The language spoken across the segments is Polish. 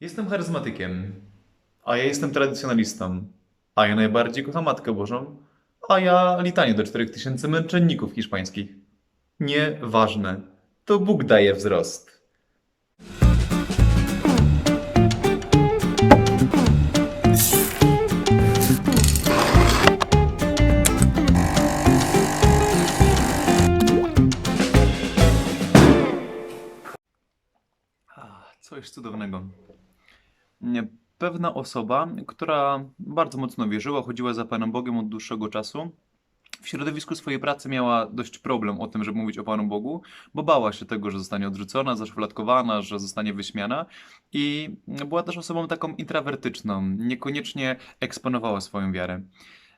Jestem charyzmatykiem, a ja jestem tradycjonalistą, a ja najbardziej kocham Matkę Bożą, a ja litanie do 4000 męczenników hiszpańskich. Nieważne. To Bóg daje wzrost. Coś cudownego. Pewna osoba, która bardzo mocno wierzyła, chodziła za Panem Bogiem od dłuższego czasu, w środowisku swojej pracy miała dość problem o tym, żeby mówić o Panu Bogu, bo bała się tego, że zostanie odrzucona, zaszufladkowana, że zostanie wyśmiana i była też osobą taką intrawertyczną, niekoniecznie eksponowała swoją wiarę.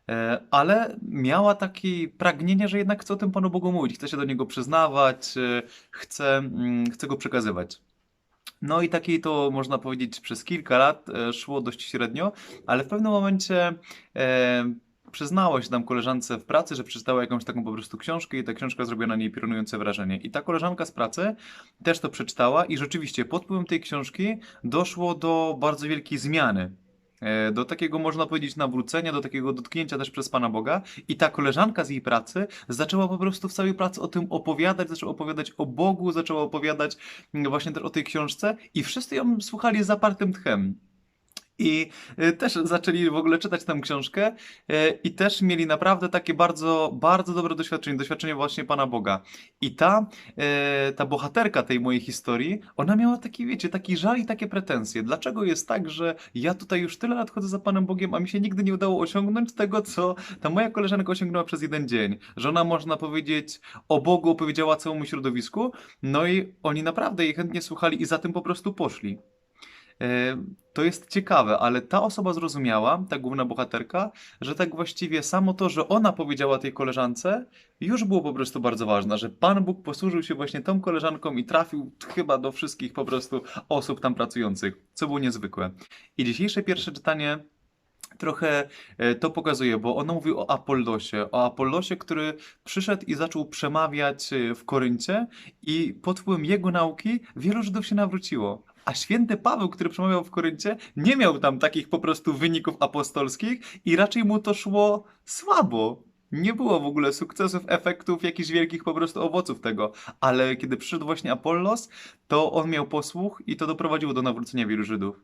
E, Ale miała takie pragnienie, że jednak chce o tym Panu Bogu mówić, chce się do Niego przyznawać, e, chce, mm, chce Go przekazywać. No i takiej to można powiedzieć przez kilka lat e, szło dość średnio, ale w pewnym momencie e, przyznała się tam koleżance w pracy, że przeczytała jakąś taką po prostu książkę i ta książka zrobiła na niej piorunujące wrażenie. I ta koleżanka z pracy też to przeczytała i rzeczywiście pod wpływem tej książki doszło do bardzo wielkiej zmiany. E, Do takiego, można powiedzieć, nawrócenia, do takiego dotknięcia też przez Pana Boga. I ta koleżanka z jej pracy zaczęła po prostu w całej pracy o tym opowiadać, zaczęła opowiadać o Bogu, zaczęła opowiadać właśnie też o tej książce i wszyscy ją słuchali zapartym tchem. I y, też zaczęli w ogóle czytać tę książkę y, i też mieli naprawdę takie bardzo, bardzo dobre doświadczenie, doświadczenie właśnie Pana Boga. I ta, y, ta bohaterka tej mojej historii, ona miała taki, wiecie, taki żal i takie pretensje. Dlaczego jest tak, że ja tutaj już tyle lat chodzę za Panem Bogiem, a mi się nigdy nie udało osiągnąć tego, co ta moja koleżanka osiągnęła przez jeden dzień? Że ona, można powiedzieć, o Bogu opowiedziała całemu środowisku, no i oni naprawdę jej chętnie słuchali i za tym po prostu poszli. E, To jest ciekawe, ale ta osoba zrozumiała, ta główna bohaterka, że tak właściwie samo to, że ona powiedziała tej koleżance, już było po prostu bardzo ważne, że Pan Bóg posłużył się właśnie tą koleżanką i trafił chyba do wszystkich po prostu osób tam pracujących, co było niezwykłe. I dzisiejsze pierwsze czytanie trochę e, to pokazuje, bo ono mówi o Apollosie, o Apollosie, który przyszedł i zaczął przemawiać e, w Koryncie i pod wpływem jego nauki wielu Żydów się nawróciło. A święty Paweł, który przemawiał w Koryncie, nie miał tam takich po prostu wyników apostolskich i raczej mu to szło słabo. Nie było w ogóle sukcesów, efektów, jakichś wielkich po prostu owoców tego. Ale kiedy przyszedł właśnie Apollos, to on miał posłuch i to doprowadziło do nawrócenia wielu Żydów.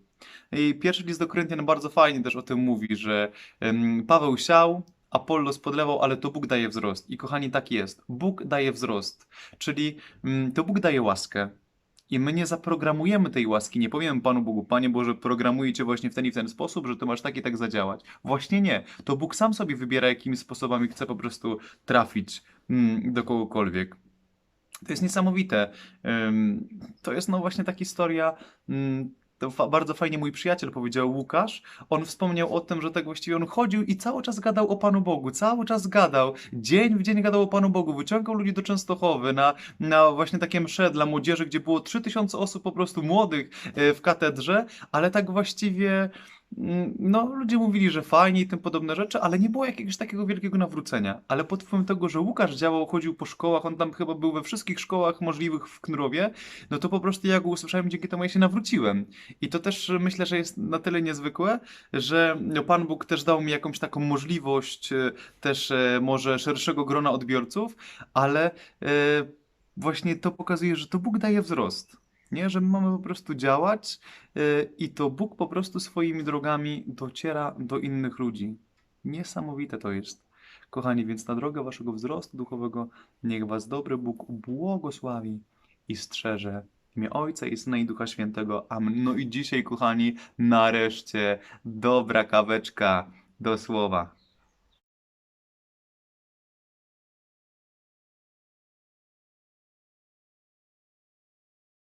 I pierwszy list do Koryntian bardzo fajnie też o tym mówi, że Paweł siał, Apollos podlewał, ale to Bóg daje wzrost. I kochani, tak jest. Bóg daje wzrost. Czyli mm, to Bóg daje łaskę. I my nie zaprogramujemy tej łaski, nie powiemy Panu Bogu, Panie Boże, programuję Cię właśnie w ten i w ten sposób, że Ty masz tak i tak zadziałać. Właśnie nie. To Bóg sam sobie wybiera, jakimi sposobami chce po prostu trafić mm, do kogokolwiek. To jest niesamowite. Ym, To jest no właśnie ta historia. ym, To fa- bardzo fajnie mój przyjaciel powiedział, Łukasz. On wspomniał o tym, że tak właściwie on chodził i cały czas gadał o Panu Bogu. Cały czas gadał. Dzień w dzień gadał o Panu Bogu. Wyciągał ludzi do Częstochowy na, na właśnie takie msze dla młodzieży, gdzie było 3000 osób po prostu młodych e, w katedrze, ale tak właściwie. Mm, No, ludzie mówili, że fajnie i tym podobne rzeczy, ale nie było jakiegoś takiego wielkiego nawrócenia. Ale pod wpływem tego, że Łukasz działał, chodził po szkołach, on tam chyba był we wszystkich szkołach możliwych w Knurowie, no to po prostu ja go usłyszałem, dzięki temu ja się nawróciłem. I to też e, myślę, że jest na tyle niezwykłe, że no, Pan Bóg też dał mi jakąś taką możliwość, e, też e, może szerszego grona odbiorców, ale właśnie to pokazuje, że to Bóg daje wzrost. Nie, że my mamy po prostu działać y, i to Bóg po prostu swoimi drogami dociera do innych ludzi. Niesamowite to jest. Kochani, więc na drogę waszego wzrostu duchowego niech was dobry Bóg błogosławi i strzeże. W imię Ojca i Syna i Ducha Świętego. Amen. No i dzisiaj, kochani, nareszcie dobra kaweczka do słowa.